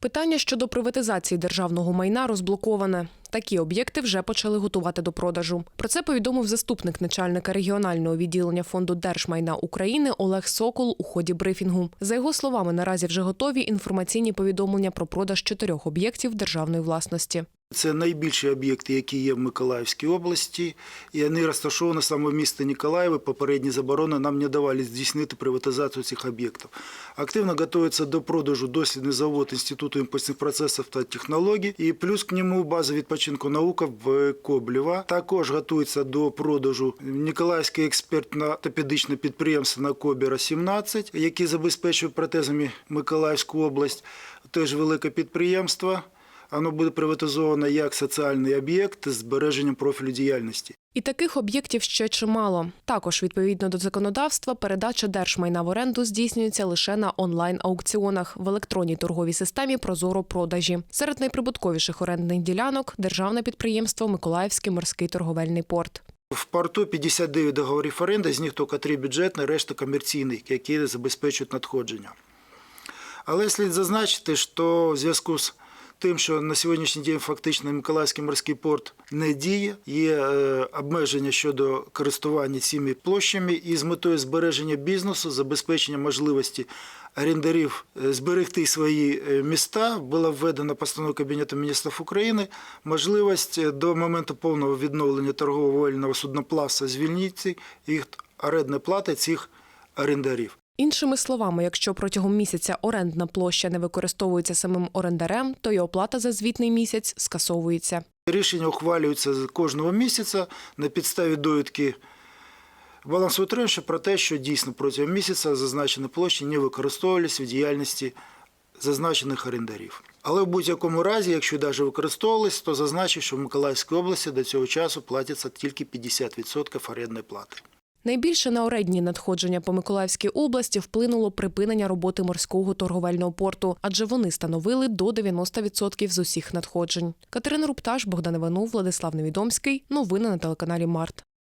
Питання щодо приватизації державного майна розблоковане. Такі об'єкти вже почали готувати до продажу. Про це повідомив заступник начальника регіонального відділення фонду держмайна України Олег Сокол у ході брифінгу. За його словами, наразі вже готові інформаційні повідомлення про продаж чотирьох об'єктів державної власності. Це найбільші об'єкти, які є в Миколаївській області, і вони розташовані саме в місті Ніколаєві. Попередні заборони нам не давали здійснити приватизацію цих об'єктів. Активно готується до продажу дослідний завод Інституту імпульсних процесів та технологій, і плюс к ньому база відпочинку наука в Коблєва. Також готується до продажу Ніколаївське експертно-ортопедичне підприємство на Кобіра 17, яке забезпечує протезами Миколаївську область. Теж велике підприємство. Воно буде приватизовано як соціальний об'єкт з збереженням профілю діяльності. І таких об'єктів ще чимало. Також, відповідно до законодавства, передача держмайна в оренду здійснюється лише на онлайн-аукціонах в електронній торговій системі Прозоро продажі. Серед найприбутковіших орендних ділянок державне підприємство Миколаївський морський торговельний порт. В порту 59 договорів оренди, з них тільки 3 бюджетні, решта комерційні, які забезпечують надходження. Але слід зазначити, що в зв'язку з тим, що на сьогоднішній день фактично Миколаївський морський порт не діє, є е, обмеження щодо користування цими площами і з метою збереження бізнесу, забезпечення можливості орендарів е, зберегти свої е, міста, була введена постановою Кабінету міністрів України можливість до моменту повного відновлення торгово-вольного судноплавства звільнити їх орендної плати цих орендарів. Іншими словами, якщо протягом місяця орендна площа не використовується самим орендарем, то й оплата за звітний місяць скасовується. Рішення ухвалюються з кожного місяця на підставі довідки балансоутримувача про те, що дійсно протягом місяця зазначені площі не використовувалися в діяльності зазначених орендарів. Але в будь-якому разі, якщо навіть використовувалися, то зазначив, що в Миколаївській області до цього часу платяться тільки 50% орендної плати. Найбільше на оредні надходження по Миколаївській області вплинуло припинення роботи морського торговельного порту, адже вони становили до 90% з усіх надходжень. Катерина Рупташ, Богдан Іванов, Владислав Невідомський. Новини на телеканалі Март.